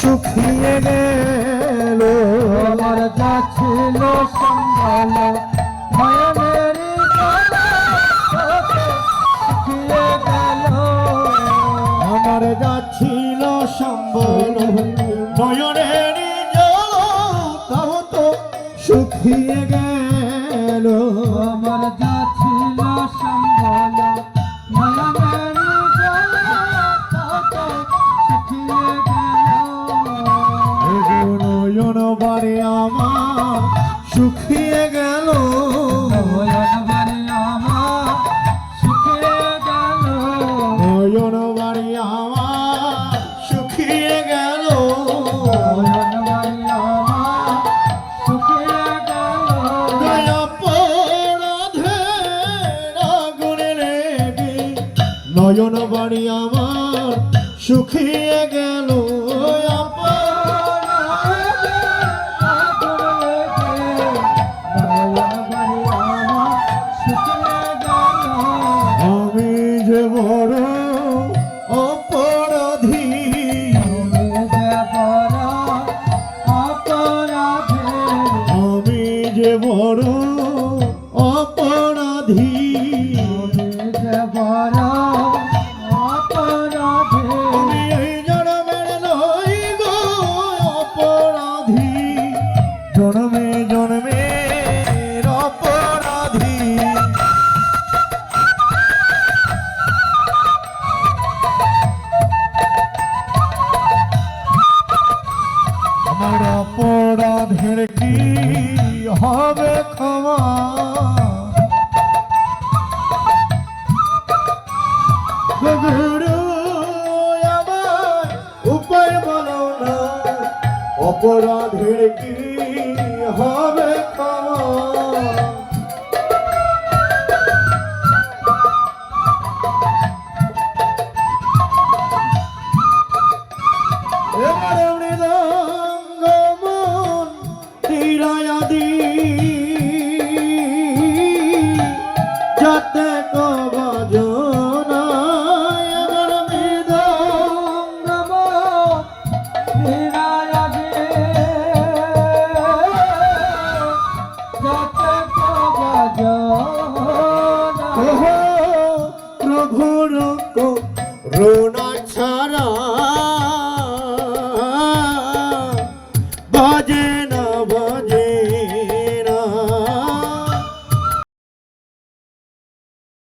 শুকিয়ে গেল। আমার যা ছিল জ্বালা শুকিয়ে গেল আমার যাচ্ছিল সম্বল নয়নের জল তাও তো শুকিয়ে গেল। বারে আমার শুকিয়ে গেল। নয়ন বাড়ি আমার শুকিয়ে গেল। নয়ন বারে আমার শুকিয়ে গেল। নয়ন বাড়ি আমার শুকিয়ে গেল। আগুনে লেগে। নয়ন বাড়ি আমার শুকিয়ে গেল। বড় অপরাধী। আমি যে বড় অপরাধী। হবে ক্ষমা। গুরু আমার উপায় বলো না অপরাধের কি হবে ওহো প্রভুর রোনা